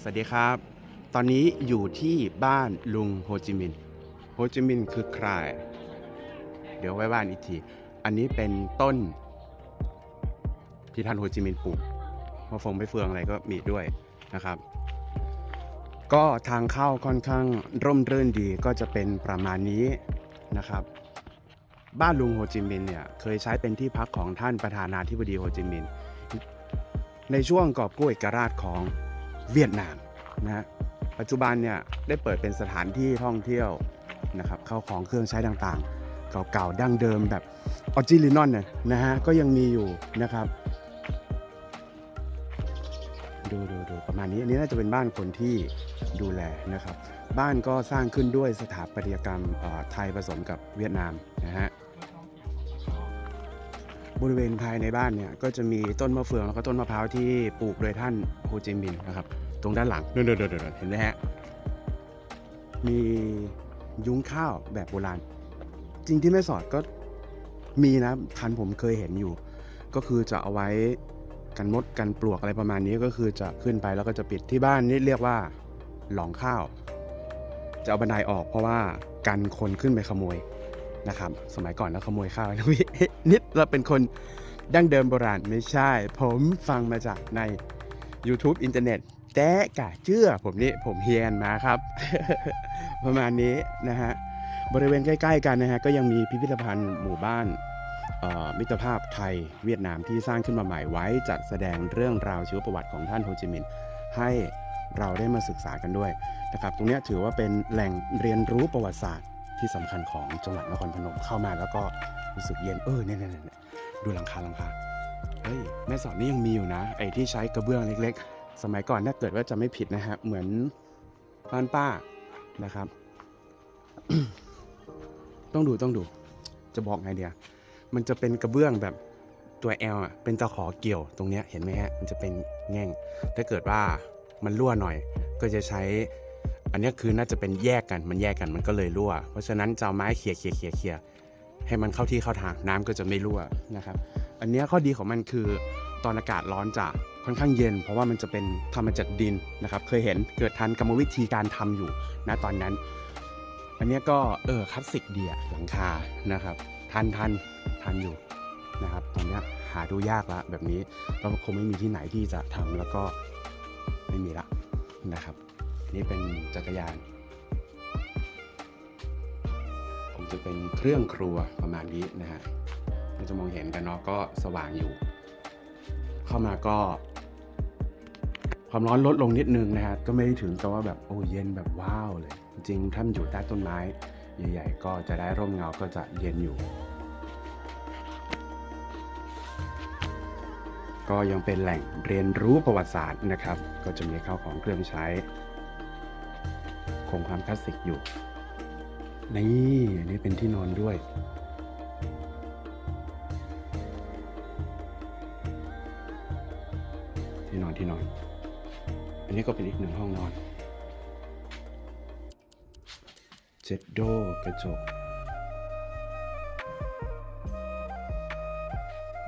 สวัสดีครับ ตอนนี้อยู่ที่บ้านลุงโฮจิมินห์โฮจิมินห์คือใคร เดี๋ยวไว้บ้านอีกที อันนี้เป็นต้นที่ท่านโฮจิมินห์ปลูกมะฟงไม่เฟืองอะไรก็มีด้วยนะครับ ก็ทางเข้าค่อนข้างร่มรื่นดีก็จะเป็นประมาณนี้นะครับ บ้านลุงโฮจิมินห์เนี่ยเคยใช้เป็นที่พักของท่านประธานาธิบดีโฮจิมินห์ในช่วงกอบกู้เอกราชของ เวียดนามนะฮะปัจจุบันเนี่ยได้เปิดเป็นสถานที่ท่องเที่ยวนะครับเข้าของเครื่องใช้ต่างๆ เก่าๆดั้งเดิมแบบออจิลินอนเนี่ยนะฮะก็ยังมีอยู่นะครับ ดูดูดูประมาณนี้อันนี้น่าจะเป็นบ้านคนที่ดูแลนะครับ บ้านก็สร้างขึ้นด้วยสถาปัตยกรรมไทยผสมกับเวียดนามนะฮะ บริเวณภายในบ้านเนี่ยก็จะมีต้นมะเฟืองแล้วก็ต้นมะพร้าวที่ปลูกโดยท่านโฮจิมินห์นะครับ ตรงด้านหลังเดินเดินเดินเห็นไหมฮะมียุ้งข้าวแบบโบราณ จริงที่แม่สอดก็มีนะทันผมเคยเห็นอยู่ ก็คือจะเอาไว้กันมดกันปลวกอะไรประมาณนี้ก็คือจะขึ้นไปแล้วก็จะปิดที่บ้านนี่เรียกว่าหลองข้าว จะเอาบันไดออกเพราะว่ากันคนขึ้นไปขโมย นะครับ สมัยก่อนแล้วขโมยข้าวนะพี่นิดเราเป็นคนดั้งเดิมโบราณไม่ใช่ ผมฟังมาจากใน YouTube อินเทอร์เน็ตแต่กะเชื่อผมนี่ผมเฮียนมาครับ ประมาณนี้นะฮะ บริเวณใกล้ๆกันนะฮะ ก็ยังมีพิพิธภัณฑ์หมู่บ้านมิตรภาพไทยเวียดนามที่สร้างขึ้นมาใหม่ไว้ จัดแสดงเรื่องราวชีวประวัติของท่านโฮจิมินห์ให้เราได้มาศึกษากันด้วยนะครับ ตรงนี้ถือว่าเป็นแหล่งเรียนรู้ประวัติศาสตร์ ที่สำคัญของจังหวัดนครพนมเข้ามาแล้วก็รู้สึกเย็นเออเนี่ยเนี่ยเนี่ยดูหลังคาหลังคาเฮ้ยแม่สอดนี่ยังมีอยู่นะ ไอ้ที่ใช้กระเบื้องเล็ก ๆ สมัยก่อนถ้าเกิดว่าจะไม่ผิดนะฮะเหมือนบ้านป้านะครับ ต้องดูต้องดู จะบอกไงเดียมันจะเป็นกระเบื้องแบบตัว L อะเป็นตะขอเกี่ยวตรงเนี้ยเห็นไหมฮะมันจะเป็นแง่ง ถ้าเกิดว่ามันรั่วหน่อย ก็จะใช้ อันนี้คือน่าจะเป็นแยกกันมันแยกกันมันก็เลยรั่ว เพราะฉะนั้นจะเอาไม้เขี่ยเขี่ยเขี่ยเขี่ยให้มันเข้าที่เข้าทางน้ำก็จะไม่รั่วนะครับ อันเนี้ยข้อดีของมันคือตอนอากาศร้อนจะค่อนข้างเย็น เพราะว่ามันจะเป็นทำมาจากดินนะครับ เคยเห็นเกิดทันกรรมวิธีการทำอยู่นะตอนนั้น อันเนี้ยก็เออคลาสสิกเดีอะหลังคานะครับ ทันทันทันอยู่นะครับตอนเนี้ยหาดูยากละแบบนี้เราคงไม่มีที่ไหนที่จะทำแล้วก็ไม่มีละนะครับ นี่เป็นจักรยานผมจะเป็นเครื่องครัวประมาณนี้นะฮะเราจะมองเห็นกันเนาะก็สว่างอยู่ เข้ามาก็ ความร้อนลดลงนิดนึงนะฮะก็ไม่ได้ถึงกับว่าแบบโอ้เย็นแบบว้าวเลย จริงถ้ามันอยู่ใต้ต้นไม้ใหญ่ๆก็จะได้ร่มเงาก็จะเย็นอยู่ ก็ยังเป็นแหล่งเรียนรู้ประวัติศาสตร์นะครับ ก็จะมีข้าวของเครื่องใช้ คงความคลาสสิกอยู่ นี่อันนี้เป็นที่นอนด้วย ที่นอนที่นอน อันนี้ก็เป็นอีกหนึ่งห้องนอนเจ็ดโดกระจก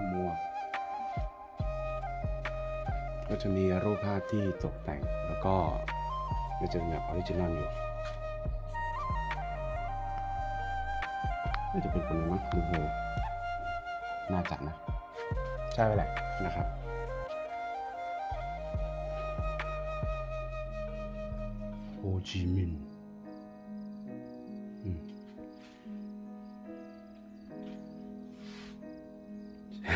หมวกก็จะมีรูปภาพที่ตกแต่งแล้วก็ มันจะเป็นแบบออริจินอลอยู่น่าจะเป็นคนนี้มั้งดูโหน่าจะนะ ใช่ไปแหละนะครับโฮจิมินห์อืม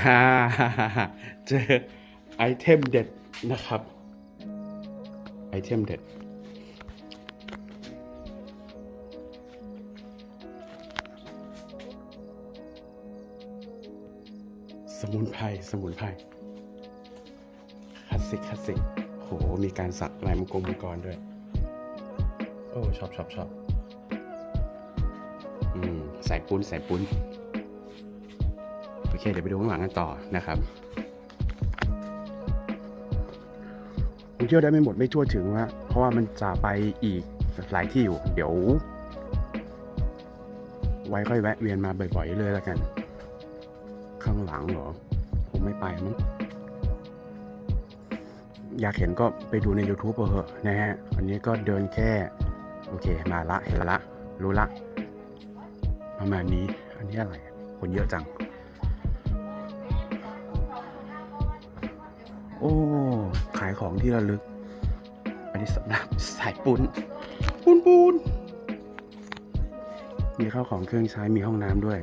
ฮ่าฮ่าฮ่าฮ่าเจอไอเทมเด็ดนะครับ ไอเทมเด็ด สมุนไพรสมุนไพรคลาสสิกคลาสสิกโหมีการสักลายมังกรมังกรด้วย โอ้ชอบชอบชอบอืมใส่ปุ้นใส่ปุ้นโอเคเดี๋ยวไปดูข้างหลังกันต่อนะครับผมเที่ยวได้ไม่หมดไม่ทั่วถึงว่าเพราะว่ามันจะไปอีกหลายที่อยู่ เดี๋ยว ไว้ค่อยแวะเวียนมาบ่อยๆเลยแล้วกัน ข้างหลังเหรอ ผมไม่ไปมั้งอยากเห็นก็ไปดูใน YouTube เอาเถอะนะฮะวันนี้ก็เดินแค่ โอเค มาละเห็นละ รู้ละ ประมาณนี้ อันนี้อะไร คนเยอะจัง โอ้ ขายของที่ระลึก อันนี้สำหรับสายปุนปุนปุนมีข้าวของเครื่องใช้มีห้องน้ำด้วย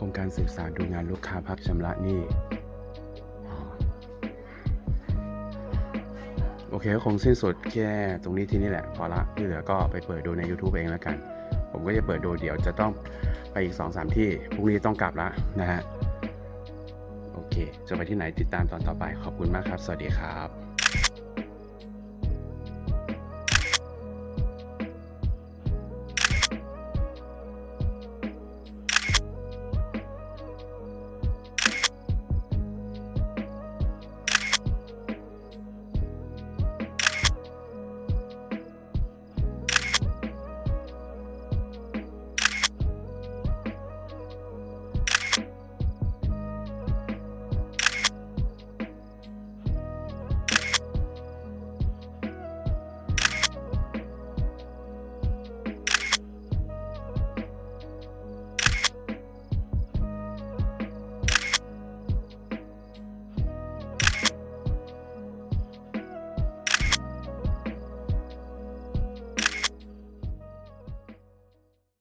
โครงการศึกษาดูงานลูกค้าพักชำระหนี้โอเคก็คงสิ้นสุดแค่ตรงนี้ที่นี่แหละ พอละที่เหลือก็ไปเปิดดูใน YouTube เองแล้วกัน ผมก็จะเปิดดูเดี๋ยวจะต้องไปอีก 2-3 ที่พรุ่งนี้ต้องกลับล้วนะฮะโอเค จะไปที่ไหนติดตามตอนต่อไปขอบคุณมากครับ สวัสดีครับ